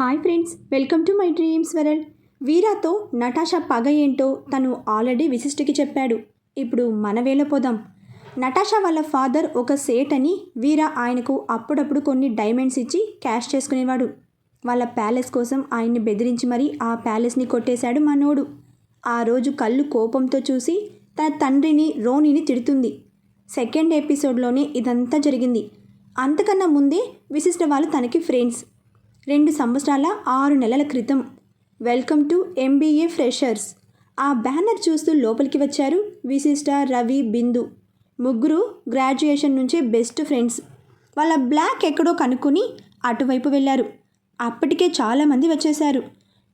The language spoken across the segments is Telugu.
Hi friends welcome to my dreams world. వీరాతో Natasha పగ ఏంటో తను ఆల్రెడీ విశిష్టికి చెప్పాడు. ఇప్పుడు మన వేలో పోదాం. నటాషా వాళ్ళ ఫాదర్ ఒక సేట్ అని వీరా ఆయనకు అప్పుడప్పుడు కొన్ని డైమండ్స్ ఇచ్చి క్యాష్ చేసుకునేవాడు. వాళ్ళ ప్యాలెస్ కోసం ఆయన్ని బెదిరించి మరీ ఆ ప్యాలెస్ని కొట్టేశాడు మనోడు. ఆ రోజు కళ్ళు కోపంతో చూసి తన తండ్రిని రోనిని తిడుతుంది. సెకండ్ ఎపిసోడ్లోనే ఇదంతా జరిగింది. అంతకన్నా ముందే విశిష్ట వాళ్ళు తనకి ఫ్రెండ్స్. రెండు సంవత్సరాల ఆరు నెలల క్రితం. వెల్కమ్ టు ఎంబీఏ ఫ్రెషర్స్ ఆ బ్యానర్ చూస్తూ లోపలికి వచ్చారు విశిష్ట రవి బిందు. ముగ్గురు గ్రాడ్యుయేషన్ నుంచే బెస్ట్ ఫ్రెండ్స్. వాళ్ళ బ్లాక్ ఎక్కడో కనుక్కొని అటువైపు వెళ్ళారు. అప్పటికే చాలామంది వచ్చేశారు.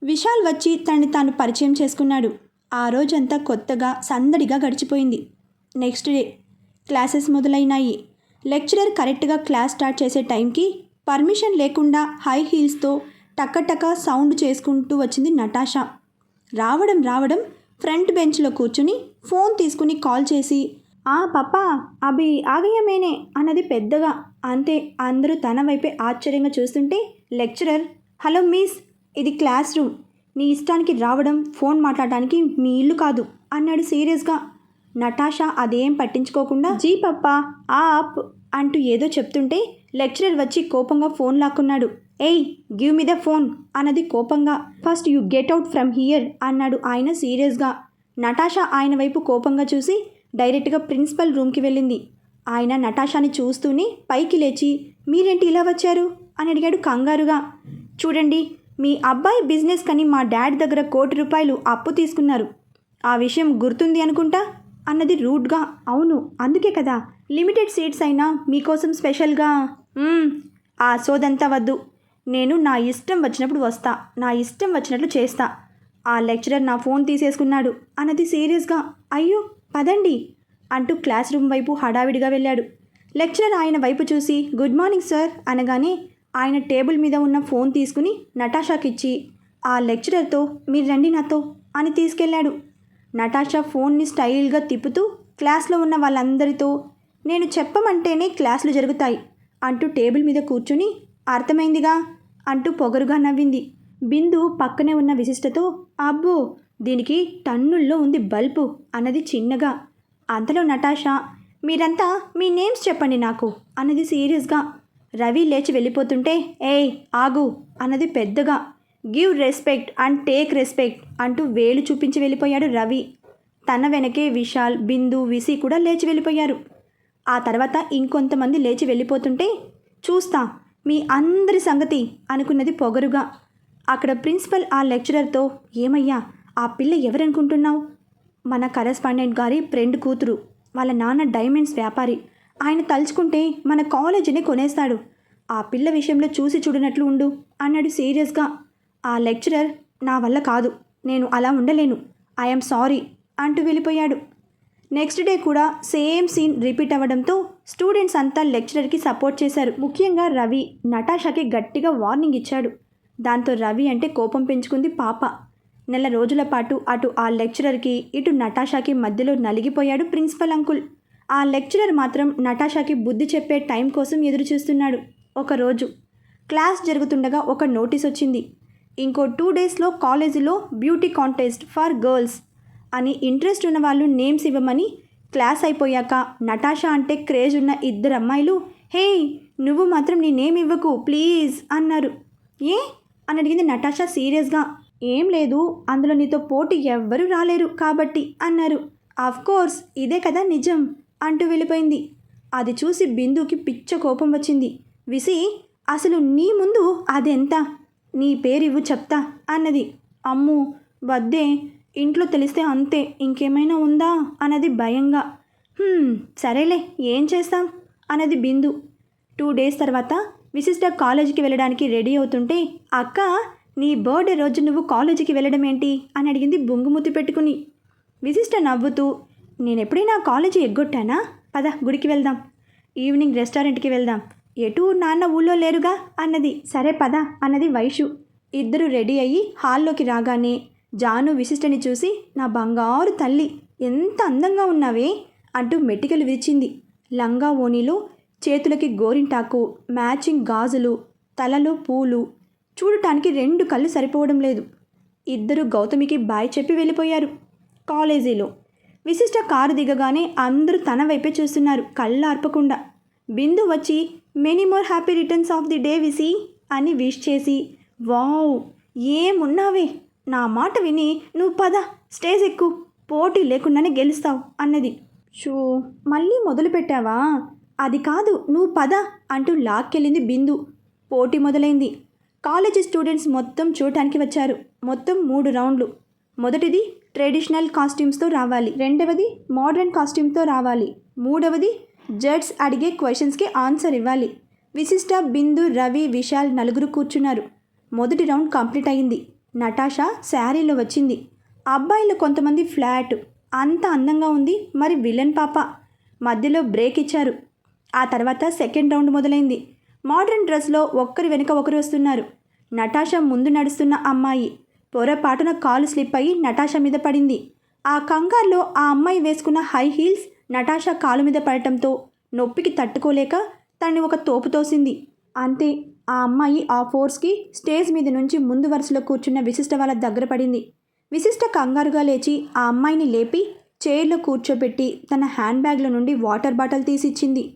విశాల్ వచ్చి తనని తాను పరిచయం చేసుకున్నాడు. ఆ రోజంతా కొత్తగా సందడిగా గడిచిపోయింది. నెక్స్ట్ డే క్లాసెస్ మొదలైనాయి. లెక్చరర్ కరెక్ట్గా క్లాస్ స్టార్ట్ చేసే టైంకి పర్మిషన్ లేకుండా హై హీల్స్తో టకటక సౌండ్ చేసుకుంటూ వచ్చింది నటాషా. రావడం రావడం ఫ్రంట్ బెంచ్లో కూర్చుని ఫోన్ తీసుకుని కాల్ చేసి ఆ పప్పా అభి ఆగయమేనే అన్నది పెద్దగా. అంతే అందరూ తన వైపే ఆశ్చర్యంగా చూస్తుంటే లెక్చరర్ హలో మిస్ ఇది క్లాస్ రూమ్. నీ ఇష్టానికి రావడం ఫోన్ మాట్లాడడానికి మీ ఇల్లు కాదు అన్నాడు సీరియస్గా. నటాషా అదేం పట్టించుకోకుండా జీ పప్పా ఆ అంటూ ఏదో చెప్తుంటే లెక్చరర్ వచ్చి కోపంగా ఫోన్ లాక్కున్నాడు. ఏయ్ గివ్ మీ ద ఫోన్ అన్నది కోపంగా. First you get out from here అన్నాడు ఆయన సీరియస్గా. నటాషా ఆయన వైపు కోపంగా చూసి డైరెక్ట్గా ప్రిన్సిపల్ రూమ్కి వెళ్ళింది. ఆయన నటాషాని చూస్తూనే పైకి లేచి మీరేంటి ఇలా వచ్చారు? అని అడిగాడు కంగారుగా. చూడండి మీ అబ్బాయి బిజినెస్ కని మా డాడ్ దగ్గర కోటి రూపాయలు అప్పు తీసుకున్నారు. ఆ విషయం గుర్తుంది అనుకుంటా? అన్నది రూడ్గా. అవును అందుకే కదా. లిమిటెడ్ సీట్స్ అయినా మీకోసం స్పెషల్గా ఆ సోదంతా వద్దు. నేను నా ఇష్టం వచ్చినప్పుడు వస్తా. నా ఇష్టం వచ్చినట్లు చేస్తా. ఆ లెక్చరర్ నా ఫోన్ తీసేసుకున్నాడు. అన్నది సీరియస్గా. అయ్యో పదండి అంటూ క్లాస్ రూమ్ వైపు హడావిడిగా వెళ్ళాడు. లెక్చరర్ ఆయన వైపు చూసి గుడ్ మార్నింగ్ సార్ అనగానే ఆయన టేబుల్ మీద ఉన్న ఫోన్ తీసుకుని నటాషాకిచ్చి ఆ లెక్చరర్తో మీరు రండి నాతో అని తీసుకెళ్ళాడు. నటాషా ఫోన్ని స్టైల్గా తిప్పుతూ క్లాస్లో ఉన్న వాళ్ళందరితో నేను చెప్పమంటేనే క్లాసులు జరుగుతాయి. అంటూ టేబుల్ మీద కూర్చుని అర్థమైందిగా అంటూ పొగరుగా నవ్వింది. బిందు పక్కనే ఉన్న విశిష్టతో అబ్బో దీనికి టన్నుల్లో ఉంది బల్బు అన్నది చిన్నగా. అంతలో నటాషా మీరంతా మీ నేమ్స్ చెప్పండి నాకు అన్నది సీరియస్గా. రవి లేచి వెళ్ళిపోతుంటే ఏయ్ ఆగు అన్నది పెద్దగా. Give respect and take respect అంటూ వేలు చూపించి వెళ్ళిపోయాడు రవి. తన వెనకే విశాల్ బిందు విసి కూడా లేచి వెళ్ళిపోయారు. ఆ తర్వాత ఇంకొంతమంది లేచి వెళ్ళిపోతుంటే చూస్తా మీ అందరి సంగతి అనుకున్నది పొగరుగా. అక్కడ ప్రిన్సిపల్ ఆ లెక్చరర్తో ఏమయ్యా ఆ పిల్ల ఎవరనుకుంటున్నావు? మన కరెస్పాండెంట్ గారి ఫ్రెండ్ కూతురు వాళ్ళ నాన్న డైమండ్స్ వ్యాపారి. ఆయన తలుచుకుంటే మన కాలేజీని కొనేస్తాడు. ఆ పిల్ల విషయంలో చూసి చూడనట్లు ఉండు అన్నాడు సీరియస్గా. ఆ లెక్చరర్ నా వల్ల కాదు నేను అలా ఉండలేను ఐఎమ్ సారీ అంటూ వెళ్ళిపోయాడు. నెక్స్ట్ డే కూడా సేమ్ సీన్ రిపీట్ అవ్వడంతో స్టూడెంట్స్ అంతా లెక్చరర్కి సపోర్ట్ చేశారు. ముఖ్యంగా రవి నటాషాకి గట్టిగా వార్నింగ్ ఇచ్చాడు. దాంతో రవి అంటే కోపం పెంచుకుంది పాప. నెల రోజుల పాటు అటు ఆ లెక్చరర్కి ఇటు నటాషాకి మధ్యలో నలిగిపోయాడు ప్రిన్సిపల్ అంకుల్ ఆ లెక్చరర్ మాత్రం నటాషాకి బుద్ధి చెప్పే టైం కోసం ఎదురుచూస్తున్నాడు. ఒకరోజు క్లాస్ జరుగుతుండగా ఒక నోటీస్ వచ్చింది. ఇంకో టూ డేస్లో కాలేజీలో బ్యూటీ కాంటెస్ట్ ఫర్ గర్ల్స్ అని ఇంట్రెస్ట్ ఉన్న వాళ్ళు నేమ్స్ ఇవ్వమని క్లాస్ అయిపోయాక నటాషా అంటే క్రేజ్ ఉన్న ఇద్దరు అమ్మాయిలు హే నువ్వు మాత్రం నీ నేమ్ ఇవ్వకు ప్లీజ్ అన్నారు. ఏ? అని అడిగింది నటాషా సీరియస్గా. ఏం లేదు అందులో నీతో పోటీ ఎవ్వరూ రాలేరు కాబట్టి అన్నారు. ఆఫ్ కోర్స్ ఇదే కదా నిజం అంటూ వెళ్ళిపోయింది. అది చూసి బిందుకి పిచ్చ కోపం వచ్చింది. విసి అసలు నీ ముందు అదెంత? నీ పేరు ఇవ్వు చెప్తా అన్నది. అమ్ము వద్దే ఇంట్లో తెలిస్తే అంతే ఇంకేమైనా ఉందా? అన్నది భయంగా. సరేలే ఏం చేస్తాం? అన్నది బిందు. టూ డేస్ తర్వాత విశిష్ట కాలేజీకి వెళ్ళడానికి రెడీ అవుతుంటే అక్క నీ బర్త్డే రోజు నువ్వు కాలేజీకి వెళ్ళడం ఏంటి? అని అడిగింది బొంగుమూతి పెట్టుకుని. విశిష్ట నవ్వుతూ నేను ఎప్పుడైనా కాలేజీ ఎగ్గొట్టానా? పద గుడికి వెళ్దాం. ఈవినింగ్ రెస్టారెంట్కి వెళ్దాం. ఎటు నాన్న ఊళ్ళో లేరుగా? అన్నది. సరే పద అన్నది వైషు. ఇద్దరు రెడీ అయ్యి హాల్లోకి రాగానే జాను విశిష్టని చూసి నా బంగారు తల్లి ఎంత అందంగా ఉన్నావే అంటూ మెట్టికలు విరిచింది. లంగా ఓణిలో చేతులకి గోరింటాకు మ్యాచింగ్ గాజులు తలలో పూలు. చూడటానికి రెండు కళ్ళు సరిపోవడం లేదు. ఇద్దరు గౌతమికి బాయ్ చెప్పి వెళ్ళిపోయారు. కాలేజీలో విశిష్ట కారు దిగగానే అందరూ తన వైపే చూస్తున్నారు కళ్ళు ఆర్పకుండా బిందు వచ్చి many more happy returns of the day VC అని విష్ చేసి వావ్ ఏమున్నావే? నా మాట విని నువ్వు పద స్టేజ్ ఎక్కు. పోటీ లేకుండానే గెలుస్తావు అన్నది. షూ మళ్ళీ మొదలు పెట్టావా? అది కాదు నువ్వు పద అంటూ లాక్కెళ్ళింది బిందు. పోటీ మొదలైంది. కాలేజీ స్టూడెంట్స్ మొత్తం చూడటానికి వచ్చారు. మొత్తం మూడు రౌండ్లు. మొదటిది ట్రెడిషనల్ కాస్ట్యూమ్స్తో రావాలి. రెండవది మోడర్న్ కాస్ట్యూమ్తో రావాలి. మూడవది జడ్స్ అడిగే క్వశ్చన్స్కి ఆన్సర్ ఇవ్వాలి. విశిష్ట బిందు రవి విశాల్ నలుగురు కూర్చున్నారు. మొదటి రౌండ్ కంప్లీట్ అయింది. నటాషా శారీలో వచ్చింది. అబ్బాయిలు కొంతమంది ఫ్లాట్ అంత అందంగా ఉంది మరి విలన్ పాప. మధ్యలో బ్రేక్ ఇచ్చారు. ఆ తర్వాత సెకండ్ రౌండ్ మొదలైంది. మోడర్న్ డ్రెస్లో ఒక్కరి వెనుక ఒకరు వస్తున్నారు. నటాషా ముందు నడుస్తున్న అమ్మాయి. పొరపాటున కాలు స్లిప్ అయ్యి నటాషా మీద పడింది. ఆ కంగారులో ఆ అమ్మాయి వేసుకున్న హై హీల్స్ నటాషా కాలు మీద పడటంతో నొప్పికి తట్టుకోలేక తనని ఒక తోపు తోసింది. అంతే ఆ అమ్మాయి ఆ ఫోర్స్కి స్టేజ్ మీద నుంచి ముందు వరుసలో కూర్చున్న విశిష్ట వాళ్ళ దగ్గర పడింది. విశిష్ట కంగారుగా లేచి ఆ అమ్మాయిని లేపి చైర్లో కూర్చోబెట్టి తన హ్యాండ్ బ్యాగ్లో నుండి వాటర్ బాటిల్ తీసిచ్చింది.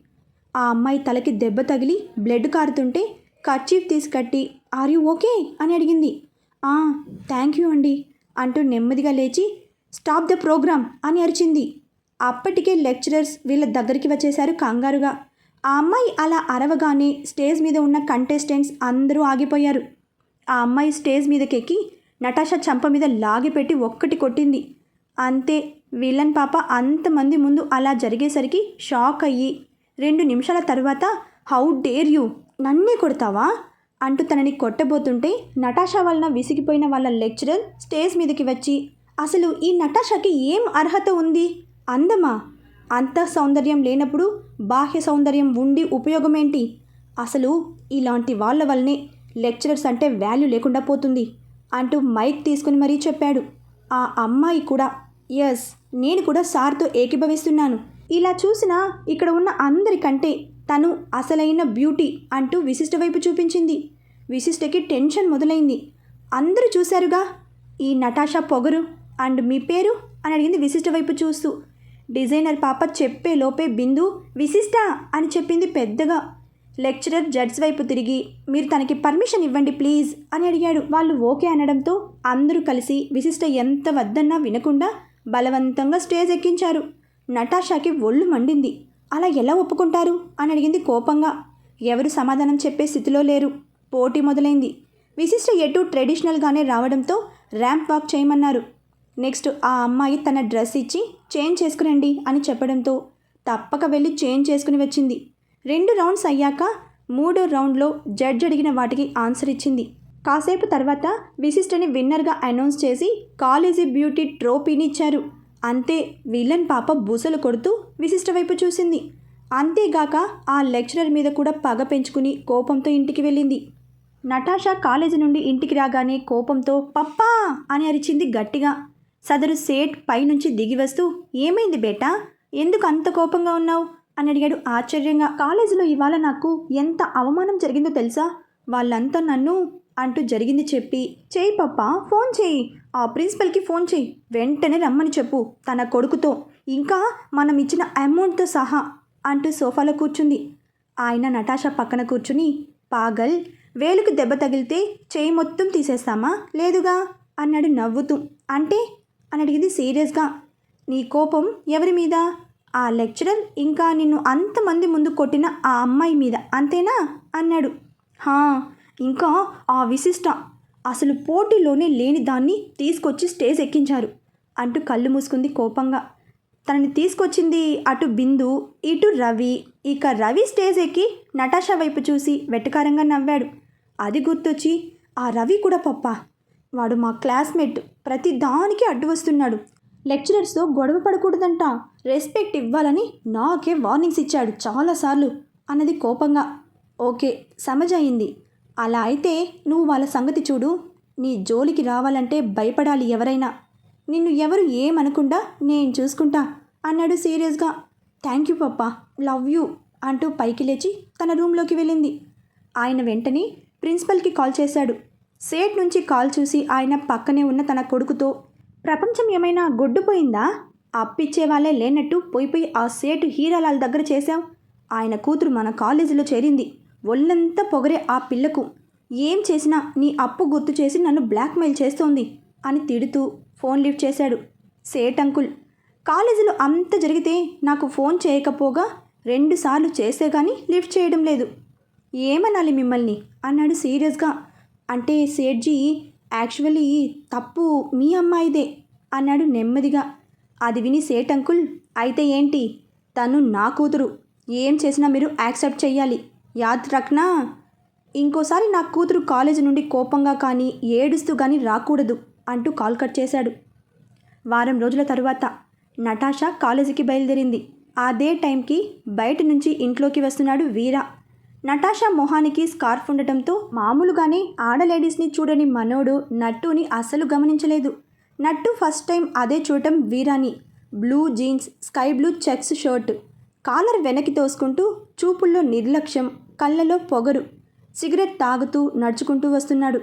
ఆ అమ్మాయి తలకి దెబ్బ తగిలి బ్లడ్ కారుతుంటే కర్చీఫ్ తీసి కట్టి ఆర్ యూ ఓకే? అని అడిగింది. ఆ థ్యాంక్ యూ అండి అంటూ నెమ్మదిగా లేచి స్టాప్ ద ప్రోగ్రామ్ అని అరిచింది. అప్పటికే లెక్చరర్స్ వీళ్ళ దగ్గరికి వచ్చేశారు కంగారుగా. ఆ అమ్మాయి అలా అరవగానే స్టేజ్ మీద ఉన్న కంటెస్టెంట్స్ అందరూ ఆగిపోయారు. ఆ అమ్మాయి స్టేజ్ మీదకెక్కి నటాషా చంప మీద లాగిపెట్టి ఒక్కటి కొట్టింది. అంతే విలన్ పాప అంతమంది ముందు అలా జరిగేసరికి షాక్ అయ్యి రెండు నిమిషాల తర్వాత హౌ డేర్ యూ? నన్నే కొడతావా? అంటూ తనని కొట్టబోతుంటే నటాషా వలన విసిగిపోయిన వాళ్ళ లెక్చరర్ స్టేజ్ మీదకి వచ్చి అసలు ఈ నటాషాకి ఏం అర్హత ఉంది? అందమా? అంత సౌందర్యం లేనప్పుడు బాహ్య సౌందర్యం ఉండి ఉపయోగం ఏంటి అసలు ఇలాంటి వాళ్ళ వల్లనే లెక్చరర్స్ అంటే వాల్యూ లేకుండా పోతుంది అంటూ మైక్ తీసుకుని మరీ చెప్పాడు. ఆ అమ్మాయి కూడా ఎస్ నేను కూడా సార్తో ఏకీభవిస్తున్నాను. ఇలా చూసినా ఇక్కడ ఉన్న అందరికంటే తను అసలైన బ్యూటీ అంటూ విశిష్ట వైపు చూపించింది. విశిష్టకి టెన్షన్ మొదలైంది. అందరూ చూశారుగా ఈ నటాషా పొగరు అండ్ మీ పేరు? అని అడిగింది విశిష్ట వైపు చూస్తూ. డిజైనర్ పాప చెప్పే లోపే బిందు విశిష్ట అని చెప్పింది పెద్దగా. లెక్చరర్ జడ్స్ వైపు తిరిగి మీరు తనకి పర్మిషన్ ఇవ్వండి ప్లీజ్ అని అడిగాడు. వాళ్ళు ఓకే అనడంతో అందరూ కలిసి విశిష్ట ఎంత వద్దన్నా వినకుండా బలవంతంగా స్టేజ్ ఎక్కించారు. నటాషాకి ఒళ్ళు మండింది. అలా ఎలా ఒప్పుకుంటారు? అని అడిగింది కోపంగా. ఎవరు సమాధానం చెప్పే స్థితిలో లేరు. పోటీ మొదలైంది. విశిష్ట ఎటు ట్రెడిషనల్గానే రావడంతో ర్యాంప్ వాక్ చేయమన్నారు. నెక్స్ట్ ఆ అమ్మాయి తన డ్రెస్ ఇచ్చి చేంజ్ చేసుకురండి అని చెప్పడంతో తప్పక వెళ్ళి చేంజ్ చేసుకుని వచ్చింది. రెండు రౌండ్స్ అయ్యాక మూడో రౌండ్లో జడ్జ్ అడిగిన వాటికి ఆన్సర్ ఇచ్చింది. కాసేపు తర్వాత విశిష్టని విన్నర్గా అనౌన్స్ చేసి కాలేజీ బ్యూటీ ట్రోఫీని ఇచ్చారు. అంతే విలన్ పాప బుసలు కొడుతూ విశిష్ట వైపు చూసింది. అంతేగాక ఆ లెక్చరర్ మీద కూడా పగ పెంచుకుని కోపంతో ఇంటికి వెళ్ళింది. నటాషా కాలేజీ నుండి ఇంటికి రాగానే కోపంతో పప్పా అని అరిచింది గట్టిగా. సదరు సేట్ పైనుంచి దిగి వస్తూ ఏమైంది బేటా? ఎందుకు అంత కోపంగా ఉన్నావు? అని అడిగాడు ఆశ్చర్యంగా. కాలేజీలో ఇవాళ నాకు ఎంత అవమానం జరిగిందో తెలుసా? వాళ్ళంతా నన్ను అంటూ జరిగింది చెప్పి చేయి పప్ప ఫోన్ చేయి ఆ ప్రిన్సిపల్కి ఫోన్ చేయి వెంటనే రమ్మని చెప్పు. తన కొడుకుతో. ఇంకా మనం ఇచ్చిన అమౌంట్తో సహా అంటూ సోఫాలో కూర్చుంది. ఆయన నటాషా పక్కన కూర్చుని పాగల్ వేలుకి దెబ్బ తగిలితే చేయి మొత్తం తీసేస్తామా? లేదుగా? అన్నాడు నవ్వుతూ. అంటే అని అడిగింది. సీరియస్గా నీ కోపం ఎవరి మీద? ఆ లెక్చరర్ ఇంకా నిన్ను అంతమంది ముందు కొట్టిన ఆ అమ్మాయి మీద అంతేనా? అన్నాడు. హా ఇంకా ఆ విశిష్ట అసలు పోటీలోనే లేని దాన్ని తీసుకొచ్చి స్టేజ్ ఎక్కించారు అంటూ కళ్ళు మూసుకుంది కోపంగా. తనని తీసుకొచ్చింది అటు బిందు ఇటు రవి ఇక రవి స్టేజ్ ఎక్కి నటాషా వైపు చూసి వెటకారంగా నవ్వాడు. అది గుర్తొచ్చి ఆ రవి కూడా పప్ప? వాడు మా క్లాస్మేట్. ప్రతి దానికి అడ్డు వస్తున్నాడు. లెక్చరర్స్తో గొడవ పడకూడదంట. రెస్పెక్ట్ ఇవ్వాలని నాకే వార్నింగ్స్ ఇచ్చాడు చాలాసార్లు. అన్నది కోపంగా. ఓకే సమజ్ అయింది. అలా అయితే నువ్వు వాళ్ళ సంగతి చూడు. నీ జోలికి రావాలంటే భయపడాలి ఎవరైనా. నిన్ను ఎవరు ఏమనకుండా నేను చూసుకుంటా అన్నాడు సీరియస్గా. Thank you papa love you అంటూ పైకి లేచి తన రూమ్లోకి వెళ్ళింది. ఆయన వెంటనే ప్రిన్సిపల్కి కాల్ చేశాడు. సేట్ నుంచి కాల్ చూసి ఆయన పక్కనే ఉన్న తన కొడుకుతో ప్రపంచం ఏమైనా గొడ్డుపోయిందా? అప్పిచ్చే వాళ్ళే లేనట్టు పోయి పోయి ఆ సేటు హీరాలాల్ దగ్గర చేశావు. ఆయన కూతురు మన కాలేజీలో చేరింది. ఒళ్ళంతా పొగరే ఆ పిల్లకు. ఏం చేసినా నీ అప్పు గుర్తు చేసి నన్ను బ్లాక్మెయిల్ చేస్తోంది అని తిడుతూ ఫోన్ లిఫ్ట్ చేశాడు సేట్ అంకుల్. కాలేజీలో అంత జరిగితే నాకు ఫోన్ చేయకపోగా రెండుసార్లు చేస్తే కానీ లిఫ్ట్ చేయడం లేదు. ఏమనాలి మిమ్మల్ని? అన్నాడు సీరియస్గా. అంటే సేట్జీ యాక్చువల్లీ తప్పు మీ అమ్మాయిదే అన్నాడు నెమ్మదిగా. అది విని సేట్ అంకుల్ అయితే ఏంటి? తను నా కూతురు. ఏం చేసినా మీరు యాక్సెప్ట్ చెయ్యాలి. యాద్ రక్నా? ఇంకోసారి నా కూతురు కాలేజీ నుండి కోపంగా కానీ ఏడుస్తూ కానీ రాకూడదు అంటూ కాల్ కట్ చేశాడు. వారం రోజుల తరువాత నటాషా కాలేజీకి బయలుదేరింది. అదే టైంకి బయట నుంచి ఇంట్లోకి వస్తున్నాడు వీరా. నటాషా మొహానికి స్కార్ఫ్ ఉండటంతో మామూలుగానే ఆడ లేడీస్ని చూడని మనోడు నట్టుని అస్సలు గమనించలేదు. నట్టు ఫస్ట్ టైం అదే చూడటం వీరాని. Blue jeans sky blue checks shirt. Collar వెనక్కి తోసుకుంటూ చూపుల్లో నిర్లక్ష్యం కళ్ళలో పొగరు. సిగరెట్ తాగుతూ నడుచుకుంటూ వస్తున్నాడు.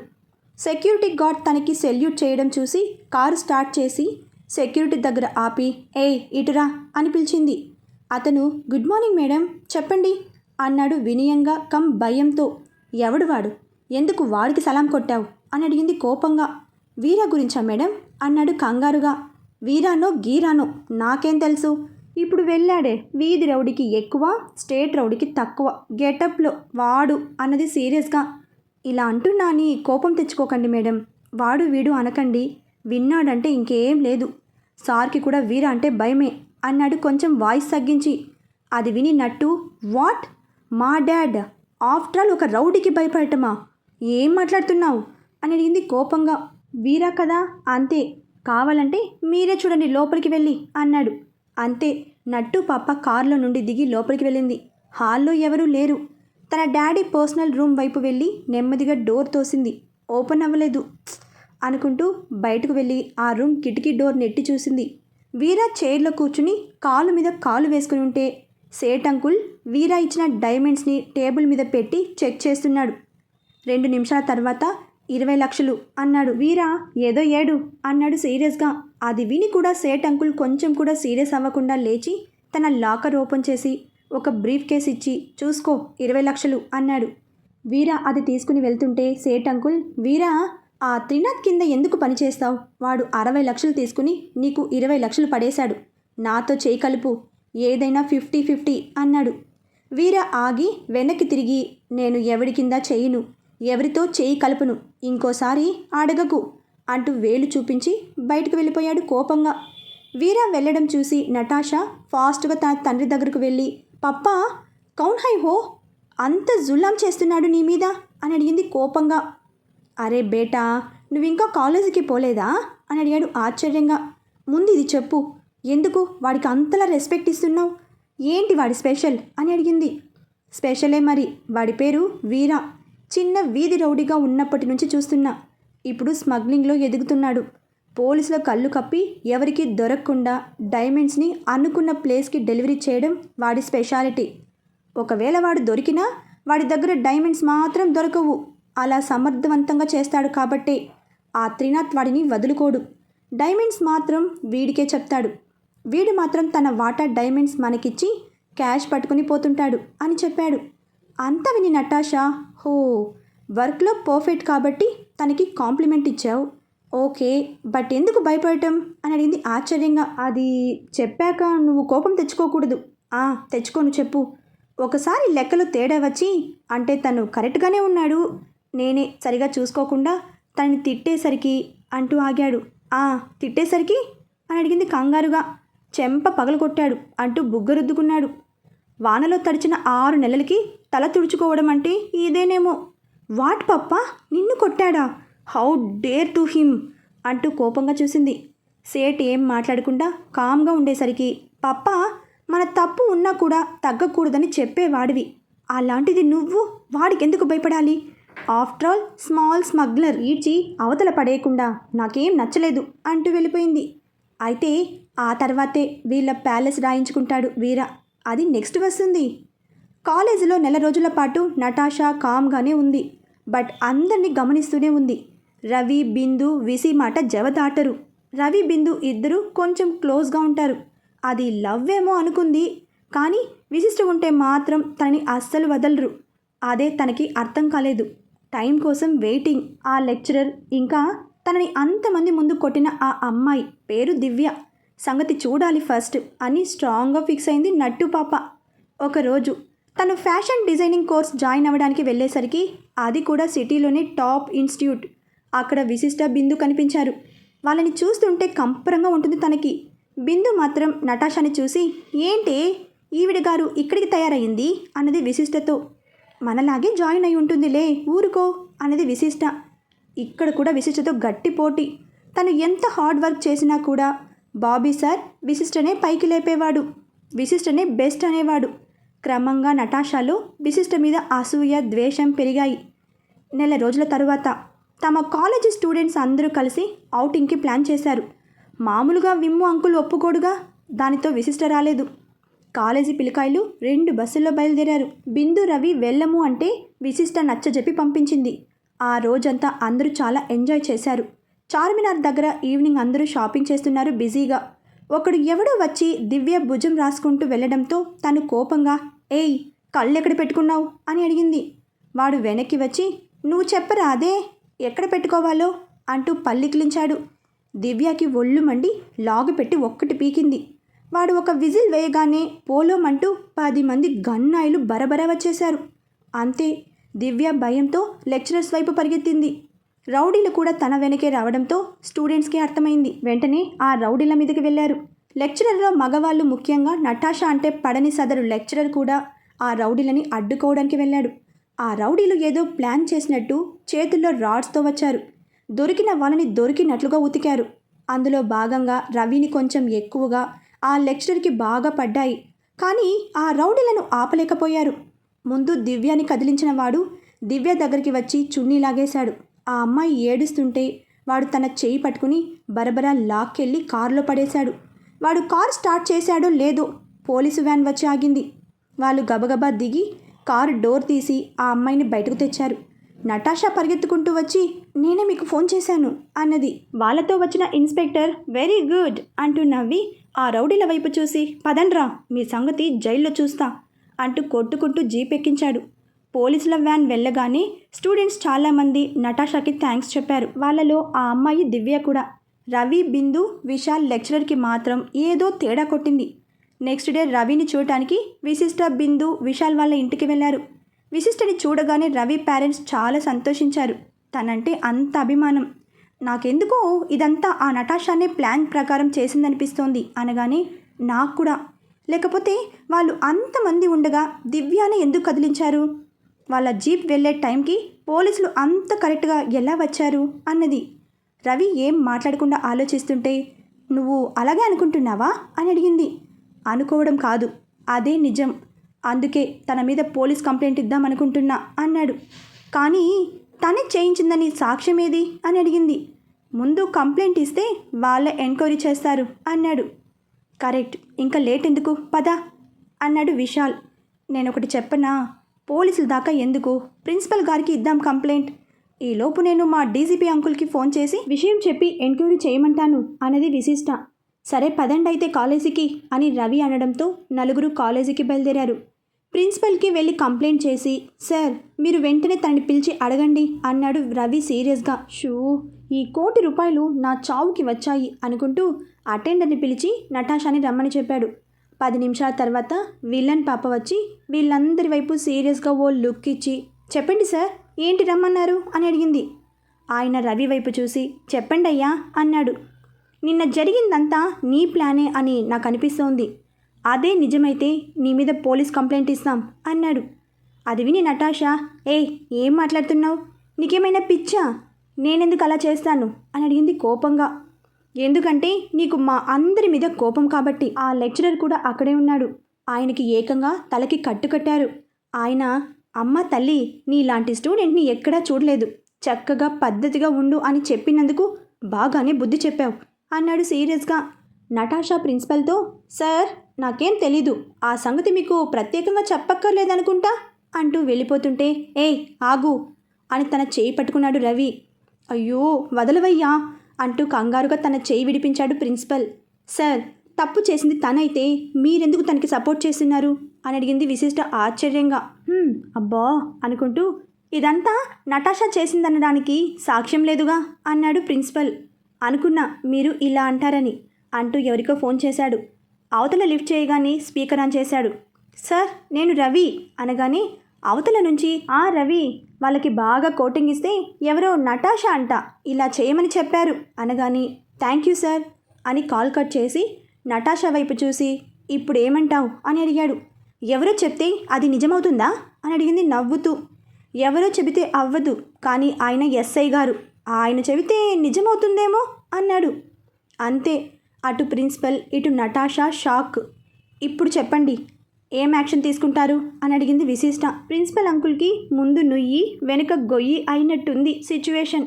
సెక్యూరిటీ గార్డ్ తనకి సెల్యూట్ చేయడం చూసి కారు స్టార్ట్ చేసి సెక్యూరిటీ దగ్గర ఆపి ఏయ్ ఇటురా అని పిలిచింది. అతను గుడ్ మార్నింగ్ మేడం చెప్పండి. అన్నాడు వినయంగా. కమ్ భయంతో ఎవడు వాడు? ఎందుకు వాడికి సలాం కొట్టావు? అని అడిగింది కోపంగా. వీరా గురించా మేడం? అన్నాడు కంగారుగా. వీరానో గీరానో నాకేం తెలుసు? ఇప్పుడు వెళ్ళాడే. వీధి రౌడికి ఎక్కువ స్టేట్ రౌడికి తక్కువ. గెటప్లో వాడు అన్నది సీరియస్గా. ఇలా అంటున్నా అని కోపం తెచ్చుకోకండి మేడం. వాడు వీడు అనకండి. విన్నాడంటే ఇంకేం లేదు. సార్కి కూడా వీరా అంటే భయమే అన్నాడు కొంచెం వాయిస్ తగ్గించి. అది విని నట్టు? వాట్? మా డాడ్ ఆఫ్టర్ ఆల్ ఒక రౌడీకి భయపడటమా? ఏం మాట్లాడుతున్నావు? అని అడిగింది కోపంగా. వీరా కదా? అంతే. కావాలంటే మీరే చూడండి లోపలికి వెళ్ళి అన్నాడు. అంతే. నట్టు పాప కారులో నుండి దిగి లోపలికి వెళ్ళింది. హాల్లో ఎవరూ లేరు. తన డాడీ పర్సనల్ రూమ్ వైపు వెళ్ళి నెమ్మదిగా డోర్ తోసింది. ఓపెన్ అవ్వలేదు. అనుకుంటూ బయటకు వెళ్ళి ఆ రూమ్ కిటికీ డోర్ నెట్టి చూసింది. వీరా చైర్లో కూర్చుని కాలు మీద కాలు వేసుకుని ఉంటే సేట్ అంకుల్ వీరా ఇచ్చిన డైమండ్స్ని టేబుల్ మీద పెట్టి చెక్ చేస్తున్నాడు. రెండు నిమిషాల తర్వాత ఇరవై లక్షలు అన్నాడు. వీరా ఏదో ఏడు అన్నాడు సీరియస్గా. అది విని కూడా సేట్ అంకుల్ కొంచెం కూడా సీరియస్ అవ్వకుండా లేచి తన లాకర్ ఓపెన్ చేసి ఒక బ్రీఫ్ కేస్ ఇచ్చి చూసుకో ఇరవై లక్షలు అన్నాడు. వీరా అది తీసుకుని వెళ్తుంటే సేట్ అంకుల్ వీరా ఆ త్రినాథ్ కింద ఎందుకు పనిచేస్తావు వాడు అరవై లక్షలు తీసుకుని నీకు ఇరవై లక్షలు పడేశాడు. నాతో చేయి కలుపు. ఏదైనా ఫిఫ్టీ ఫిఫ్టీ అన్నాడు. వీర ఆగి వెనక్కి తిరిగి నేను ఎవడి కింద చేయను? ఎవరితో చేయి కలుపును? ఇంకోసారి అడగకు అంటూ వేలు చూపించి బయటకు వెళ్ళిపోయాడు కోపంగా. వీర వెళ్ళడం చూసి నటాషా ఫాస్ట్గా తన తండ్రి దగ్గరకు వెళ్ళి పప్పా కౌన్ హై హో అంత జుల్లాం చేస్తున్నాడు నీ మీద? అని అడిగింది కోపంగా. అరే బేటా నువ్వు ఇంకా కాలేజీకి పోలేదా? అని అడిగాడు ఆశ్చర్యంగా. ముందు ఇది చెప్పు ఎందుకు వాడికి అంతలా రెస్పెక్ట్ ఇస్తున్నావు? ఏంటి వాడి స్పెషల్ అని అడిగింది. స్పెషలే మరి. వాడి పేరు వీరా. చిన్న వీధి రౌడీగా ఉన్నప్పటి నుంచి చూస్తున్నా. ఇప్పుడు స్మగ్లింగ్లో ఎదుగుతున్నాడు. పోలీసుల కళ్ళు కప్పి ఎవరికి దొరకకుండా డైమండ్స్ని అనుకున్న ప్లేస్కి డెలివరీ చేయడం వాడి స్పెషాలిటీ ఒకవేళ వాడు దొరికినా వాడి దగ్గర డైమండ్స్ మాత్రం దొరకవు. అలా సమర్థవంతంగా చేస్తాడు కాబట్టే. ఆ త్రినాథ్ వాడిని వదులుకోడు. డైమండ్స్ మాత్రం వీడికే చెప్తాడు. వీడు మాత్రం తన వాటా డైమండ్స్ మనకిచ్చి క్యాష్ పట్టుకుని పోతుంటాడు అని చెప్పాడు. అంత విని నటాషా హో వర్క్లో పర్ఫెక్ట్ కాబట్టి తనకి కాంప్లిమెంట్ ఇచ్చావు. ఓకే బట్ ఎందుకు భయపడటం? అని అడిగింది ఆశ్చర్యంగా. అది చెప్పాక నువ్వు కోపం తెచ్చుకోకూడదు. ఆ తెచ్చుకోను చెప్పు. ఒకసారి లెక్కలు తేడా వచ్చి అంటే తను కరెక్ట్గానే ఉన్నాడు నేనే సరిగా చూసుకోకుండా తనని తిట్టేసరికి అంటూ ఆగాడు. ఆ తిట్టేసరికి? అని అడిగింది కంగారుగా. చెంప పగలగొట్టాడు అంటూ బుగ్గరుద్దుకున్నాడు. వానలో తడిచిన ఆరు నెలలకి తల తుడుచుకోవడం అంటే ఇదేనేమో. వాట్ పప్ప నిన్ను కొట్టాడా? హౌ డేర్ టు హిమ్ అంటూ కోపంగా చూసింది. సేట్ ఏం మాట్లాడకుండా కామ్గా ఉండేసరికి పప్ప మన తప్పు ఉన్నా కూడా తగ్గకూడదని చెప్పేవాడివి. అలాంటిది నువ్వు వాడికెందుకు భయపడాలి? ఆఫ్టర్ ఆల్ స్మాల్ స్మగ్లర్ ఈడ్చి అవతల పడేయకుండా నాకేం నచ్చలేదు అంటూ వెళ్ళిపోయింది. అయితే ఆ తర్వాతే వీళ్ళ ప్యాలెస్ రాయించుకుంటాడు వీర. అది నెక్స్ట్ వస్తుంది. కాలేజీలో నెల రోజుల పాటు నటాషా కామ్గానే ఉంది. బట్ అందరినీ గమనిస్తూనే ఉంది. రవి బిందు విసి మాట జవదాటరు. రవి బిందు ఇద్దరు కొంచెం క్లోజ్గా ఉంటారు. అది లవ్ ఏమో అనుకుంది. కానీ విశిష్ట ఉంటే మాత్రం తనని అస్సలు వదలరు. అదే తనకి అర్థం కాలేదు. టైం కోసం వెయిటింగ్. ఆ లెక్చరర్ ఇంకా తనని అంతమంది ముందు కొట్టిన ఆ అమ్మాయి పేరు దివ్య. సంగతి చూడాలి ఫస్ట్. అని స్ట్రాంగ్గా ఫిక్స్ అయింది నట్టు పాప. ఒకరోజు తను ఫ్యాషన్ డిజైనింగ్ కోర్స్ జాయిన్ అవ్వడానికి వెళ్ళేసరికి అది కూడా సిటీలోని టాప్ ఇన్స్టిట్యూట్. అక్కడ విశిష్ట బిందు కనిపించారు. వాళ్ళని చూస్తుంటే కంపరంగా ఉంటుంది తనకి. బిందు మాత్రం నటాషాని చూసి ఏంటి? ఈవిడ గారు ఇక్కడికి తయారయ్యింది? అన్నది విశిష్టతో. మనలాగే జాయిన్ అయి ఉంటుందిలే ఊరుకో అన్నది విశిష్ట. ఇక్కడ కూడా విశిష్టతో గట్టి పోటీ. తను ఎంత హార్డ్ వర్క్ చేసినా కూడా బాబీ సార్ విశిష్టనే పైకి లేపేవాడు. విశిష్టనే బెస్ట్ అనేవాడు. క్రమంగా నటాషాలో విశిష్ట మీద అసూయ ద్వేషం పెరిగాయి. నెల రోజుల తరువాత తమ కాలేజీ స్టూడెంట్స్ అందరూ కలిసి ఔటింగ్కి ప్లాన్ చేశారు. మామూలుగా విమ్ము అంకుల్ ఒప్పుకోడుగా దానితో విశిష్ట రాలేదు. కాలేజీ పిల్లకాయలు రెండు బస్సుల్లో బయలుదేరారు. బిందు రవి వెళ్ళము అంటే విశిష్ట నచ్చజెప్పి పంపించింది. ఆ రోజంతా అందరూ చాలా ఎంజాయ్ చేశారు. చార్మినార్ దగ్గర ఈవినింగ్ అందరూ షాపింగ్ చేస్తున్నారు బిజీగా. ఒకడు ఎవడో వచ్చి దివ్య భుజం రాసుకుంటూ వెళ్ళడంతో తను కోపంగా ఏయ్ కళ్ళు ఎక్కడ పెట్టుకున్నావు? అని అడిగింది. వాడు వెనక్కి వచ్చి నువ్వు చెప్పరా అదే? ఎక్కడ పెట్టుకోవాలో? అంటూ పల్లికిలించాడు. దివ్యకి ఒళ్ళు మండి లాగు పెట్టి ఒక్కటి పీకింది. వాడు ఒక విజిల్ వేయగానే పోలోమంటూ పది మంది గన్నాయిలు బరబర వచ్చేశారు. అంతే దివ్య భయంతో లెక్చరర్స్ వైపు పరిగెత్తింది. రౌడీలు కూడా తన వెనకే రావడంతో స్టూడెంట్స్కి అర్థమైంది. వెంటనే ఆ రౌడీల మీదకి వెళ్ళారు. లెక్చరర్లో మగవాళ్ళు ముఖ్యంగా నటాషా అంటే పడని సదరు లెక్చరర్ కూడా ఆ రౌడీలని అడ్డుకోవడానికి వెళ్ళాడు. ఆ రౌడీలు ఏదో ప్లాన్ చేసినట్టు చేతుల్లో రాడ్స్తో వచ్చారు. దొరికిన వాళ్ళని దొరికినట్లుగా ఉతికారు. అందులో భాగంగా రవిని కొంచెం ఎక్కువగా ఆ లెక్చరర్కి బాగా పడ్డాయి. కానీ ఆ రౌడీలను ఆపలేకపోయారు. ముందు దివ్యాని కదిలించిన వాడు దివ్య దగ్గరికి వచ్చి చున్నీ లాగేశాడు. ఆ అమ్మాయి ఏడుస్తుంటే వాడు తన చేయి పట్టుకుని బరబరా లాక్కెళ్ళి కారులో పడేశాడు. వాడు కారు స్టార్ట్ చేశాడో లేదో పోలీసు వ్యాన్ వచ్చి ఆగింది. వాళ్ళు గబగబా దిగి కారు డోర్ తీసి ఆ అమ్మాయిని బయటకు తెచ్చారు. నటాషా పరిగెత్తుకుంటూ వచ్చి నేనే మీకు ఫోన్ చేశాను అన్నది. వాళ్ళతో వచ్చిన ఇన్స్పెక్టర్ వెరీ గుడ్ అంటూ నవ్వి ఆ రౌడీల వైపు చూసి పదండ్రా మీ సంగతి జైల్లో చూస్తా అంటూ కొట్టుకుంటూ జీప్ ఎక్కించాడు పోలీసుల వ్యాన్ వెళ్ళగానే స్టూడెంట్స్ చాలామంది నటాషాకి థ్యాంక్స్ చెప్పారు. వాళ్ళలో ఆ అమ్మాయి దివ్య కూడా. రవి బిందు విశాల్ లెక్చరర్కి మాత్రం ఏదో తేడా కొట్టింది. నెక్స్ట్ డే రవిని చూడటానికి విశిష్ట బిందు విశాల్ వాళ్ళ ఇంటికి వెళ్ళారు. విశిష్టని చూడగానే రవి పేరెంట్స్ చాలా సంతోషించారు. తనంటే అంత అభిమానం. నాకెందుకో ఇదంతా ఆ నటాషానే ప్లాన్ ప్రకారం చేసిందనిపిస్తోంది అనగానే నాకు కూడా లేకపోతే వాళ్ళు అంతమంది ఉండగా దివ్యాని ఎందుకు కదిలించారు? వాళ్ళ జీప్ వెళ్ళే టైంకి పోలీసులు అంత కరెక్ట్గా ఎలా వచ్చారు? అన్నది. రవి ఏం మాట్లాడకుండా ఆలోచిస్తుంటే నువ్వు అలాగే అనుకుంటున్నావా? అని అడిగింది. అనుకోవడం కాదు. అదే నిజం. అందుకే తన మీద పోలీస్ కంప్లైంట్ ఇద్దామనుకుంటున్నా అన్నాడు. కానీ తనే చేయించిందని సాక్ష్యం ఏది? అని అడిగింది. ముందు కంప్లైంట్ ఇస్తే వాళ్ళే ఎంక్వైరీ చేస్తారు అన్నాడు. కరెక్ట్. ఇంకా లేట్ ఎందుకు? పద అన్నాడు విశాల్. నేను ఒకటి చెప్పనా? పోలీసుల దాకా ఎందుకు? ప్రిన్సిపల్ గారికి ఇద్దాం కంప్లైంట్. ఈలోపు నేను మా డీజీపీ అంకుల్కి ఫోన్ చేసి విషయం చెప్పి ఎంక్వైరీ చేయమంటాను అన్నది విశిష్ట. సరే పదండి అయితే కాలేజీకి అని రవి అనడంతో నలుగురు కాలేజీకి బయలుదేరారు. ప్రిన్సిపల్కి వెళ్ళి కంప్లైంట్ చేసి సార్ మీరు వెంటనే తనని పిలిచి అడగండి అన్నాడు రవి సీరియస్గా. షూ ఈ కోటి రూపాయలు నా చావుకి వచ్చాయి అనుకుంటూ అటెండర్ని పిలిచి నటాషాని రమ్మని చెప్పాడు. పది నిమిషాల తర్వాత విలన్ పాప వచ్చి వీళ్ళందరి వైపు సీరియస్గా ఓ లుక్ ఇచ్చి చెప్పండి సార్ ఏంటి రమ్మన్నారు? అని అడిగింది. ఆయన రవి వైపు చూసి చెప్పండి అయ్యా అన్నాడు. నిన్న జరిగిందంతా నీ ప్లానే అని నాకు అనిపిస్తోంది. అదే నిజమైతే నీ మీద పోలీస్ కంప్లైంట్ ఇస్తాం అన్నాడు. అది విని నటాషా ఏయ్ ఏం మాట్లాడుతున్నావు? నీకేమైనా పిచ్చా? నేనెందుకు అలా చేస్తాను? అని అడిగింది కోపంగా. ఎందుకంటే నీకు మా అందరి మీద కోపం కాబట్టి ఆ లెక్చరర్ కూడా అక్కడే ఉన్నాడు. ఆయనకి ఏకంగా తలకి కట్టు కట్టారు. ఆయన అమ్మ తల్లి నీలాంటి స్టూడెంట్ని ఎక్కడా చూడలేదు. చక్కగా పద్ధతిగా ఉండు అని చెప్పినందుకు బాగానే బుద్ధి చెప్పావు అన్నాడు సీరియస్గా. నటాషా ప్రిన్సిపల్తో సార్ నాకేం తెలీదు. ఆ సంగతి మీకు ప్రత్యేకంగా చెప్పక్కర్లేదనుకుంటా? అంటూ వెళ్ళిపోతుంటే ఏయ్ ఆగు అని తన చేయి పట్టుకున్నాడు రవి. అయ్యో వదలవయ్యా. అంటూ కంగారుగా తన చేయి విడిపించాడు ప్రిన్సిపల్. సార్ తప్పు చేసింది తనైతే మీరెందుకు తనకి సపోర్ట్ చేస్తున్నారు? అని అడిగింది విశిష్ట ఆశ్చర్యంగా. అబ్బా అనుకుంటూ ఇదంతా నటాషా చేసిందనడానికి సాక్ష్యం లేదుగా? అన్నాడు ప్రిన్సిపల్. అనుకున్నా మీరు ఇలా అంటారని అంటూ ఎవరికో ఫోన్ చేశాడు. అవతల లిఫ్ట్ చేయగానే స్పీకర్ ఆన్ చేశాడు. సార్ నేను రవి అనగానే అవతల నుంచి ఆ రవి వాళ్ళకి బాగా కోటింగ్ ఇస్తే ఎవరో నటాషా అంట. ఇలా చేయమని చెప్పారు. అనగాని థ్యాంక్ యూ సార్ అని కాల్ కట్ చేసి నటాషా వైపు చూసి ఇప్పుడు ఏమంటావు అని అడిగాడు. ఎవరో చెప్తే అది నిజమవుతుందా? అని అడిగింది నవ్వుతూ. ఎవరో చెబితే అవ్వదు కానీ ఆయన ఎస్ఐ గారు. ఆయన చెబితే నిజమవుతుందేమో? అన్నాడు. అంతే. అటు ప్రిన్సిపల్ ఇటు నటాషా షాక్. ఇప్పుడు చెప్పండి ఏం యాక్షన్ తీసుకుంటారు? అని అడిగింది విశిష్ట. ప్రిన్సిపల్ అంకుల్కి ముందు నుయ్యి వెనుక గొయ్యి అయినట్టుంది సిచ్యువేషన్.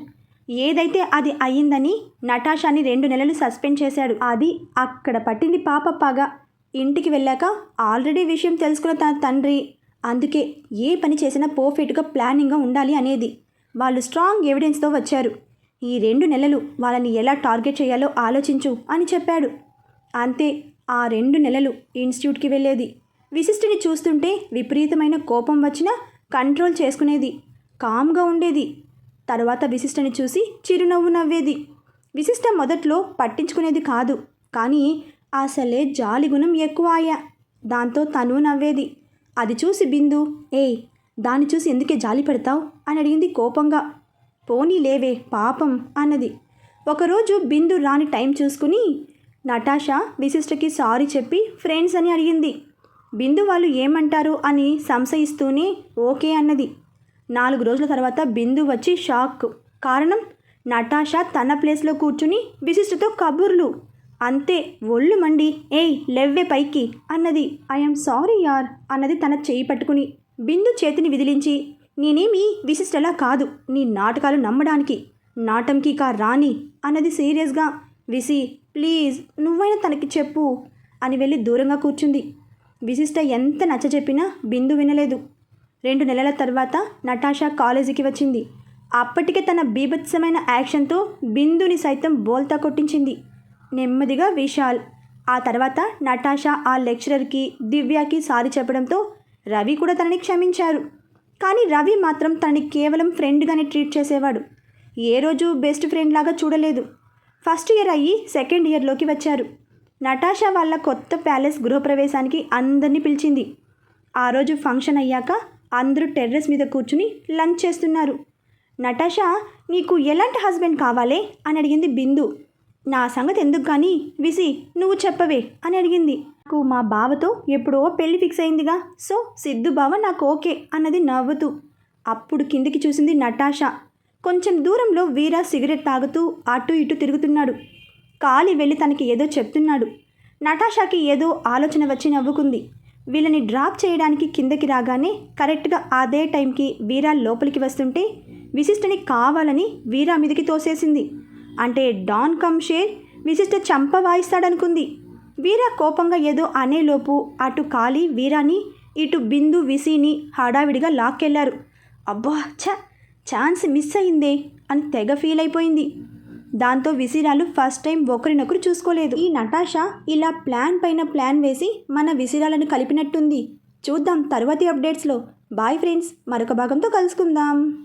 ఏదైతే అది అయ్యిందని నటాషాని రెండు నెలలు సస్పెండ్ చేశాడు. అది అక్కడ పట్టింది పాప పగ. ఇంటికి వెళ్ళాక ఆల్రెడీ విషయం తెలుసుకున్న తన తండ్రి. అందుకే ఏ పని చేసినా పర్ఫెక్ట్గా ప్లానింగ్గా ఉండాలి అనేది. వాళ్ళు స్ట్రాంగ్ ఎవిడెన్స్తో వచ్చారు. ఈ రెండు నెలలు వాళ్ళని ఎలా టార్గెట్ చేయాలో ఆలోచించు అని చెప్పాడు. అంతే ఆ రెండు నెలలు ఇన్స్టిట్యూట్కి వెళ్ళేది. విశిష్టిని చూస్తుంటే విపరీతమైన కోపం వచ్చినా కంట్రోల్ చేసుకునేది కామ్గా ఉండేది. తర్వాత విశిష్టని చూసి చిరునవ్వు నవ్వేది. విశిష్ట మొదట్లో పట్టించుకునేది కాదు కానీ అసలే జాలి గుణం ఎక్కువ ఆయా దాంతో తను నవ్వేది. అది చూసి బిందు ఏయ్ దాన్ని చూసి ఎందుకే జాలి పెడతావు? అని అడిగింది కోపంగా. పోనీ లేవే పాపం అన్నది. ఒకరోజు బిందు రాని టైం చూసుకుని నటాషా విశిష్టకి సారీ చెప్పి ఫ్రెండ్స్ అని అడిగింది. బిందు వాళ్ళు ఏమంటారు అని సంశయిస్తూనే ఓకే అన్నది. నాలుగు రోజుల తర్వాత బిందు వచ్చి షాక్. కారణం? నటాషా తన ప్లేస్లో కూర్చుని విశిష్టతో కబుర్లు. అంతే ఒళ్ళు మండి. ఏయ్ లెవ్వే పైకి అన్నది. ఐఎమ్ సారీ యార్ అన్నది తన చేయి పట్టుకుని. బిందు చేతిని విదిలించి నేనేమి విశిష్టలా కాదు నీ నాటకాలు నమ్మడానికి. నాటంకి కా రాని అన్నది సీరియస్గా. విసి ప్లీజ్ నువ్వైనా తనకి చెప్పు అని వెళ్ళి దూరంగా కూర్చుంది. విశిష్ట ఎంత నచ్చజెప్పినా బిందు వినలేదు. రెండు నెలల తర్వాత నటాషా కాలేజీకి వచ్చింది. అప్పటికే తన బీభత్సమైన యాక్షన్తో బిందుని సైతం బోల్తా కొట్టించింది. నెమ్మదిగా విశాల్. ఆ తర్వాత నటాషా ఆ లెక్చరర్కి దివ్యాకి సారీ చెప్పడంతో రవి కూడా తనని క్షమించారు. కానీ రవి మాత్రం తనని కేవలం ఫ్రెండ్గానే ట్రీట్ చేసేవాడు. ఏ రోజు బెస్ట్ ఫ్రెండ్ లాగా చూడలేదు. ఫస్ట్ ఇయర్ అయ్యి సెకండ్ ఇయర్లోకి వచ్చారు. నటాషా వాళ్ళ కొత్త ప్యాలెస్ గృహప్రవేశానికి అందరినీ పిలిచింది. ఆ రోజు ఫంక్షన్ అయ్యాక అందరూ టెర్రస్ మీద కూర్చుని లంచ్ చేస్తున్నారు. నటాషా నీకు ఎలాంటి హస్బెండ్ కావాలే? అని అడిగింది బిందు. నా సంగతి ఎందుకు కానీ విసి నువ్వు చెప్పవే అని అడిగింది. నాకు మా బావతో ఎప్పుడో పెళ్ళి ఫిక్స్ అయిందిగా సో సిద్ధు బావ నాకు ఓకే అన్నది నవ్వుతూ అప్పుడు కిందికి చూసింది నటాషా. కొంచెం దూరంలో వీర సిగరెట్ తాగుతూ అటు ఇటు తిరుగుతున్నాడు. కాలి వెళ్ళి తనకి ఏదో చెప్తున్నాడు. నటాషాకి ఏదో ఆలోచన వచ్చి నవ్వుకుంది. వీళ్ళని డ్రాప్ చేయడానికి కిందకి రాగానే కరెక్ట్గా అదే టైంకి వీరా లోపలికి వస్తుంటే విశిష్టని కావాలని వీరా మీదకి తోసేసింది. అంటే డాన్ కమ్ షేర్ విశిష్ట చంప వాయిస్తాడనుకుంది. వీరా కోపంగా ఏదో అనేలోపు అటు కాలి వీరాని ఇటు బిందు విసిని హడావిడిగా లాక్కెళ్ళారు. అబ్బా ఛ! ఛాన్స్ మిస్ అయిందే అని తెగ ఫీల్ అయిపోయింది. దాంతో విసిరాలు ఫస్ట్ టైం ఒకరినొకరు చూసుకోలేదు. ఈ నటాషా ఇలా ప్లాన్ పైన ప్లాన్ వేసి మన విసిరాలను కలిపినట్టుంది. చూద్దాం తరువాతి అప్డేట్స్లో. బాయ్ ఫ్రెండ్స్ మరొక భాగంతో కలుసుకుందాం.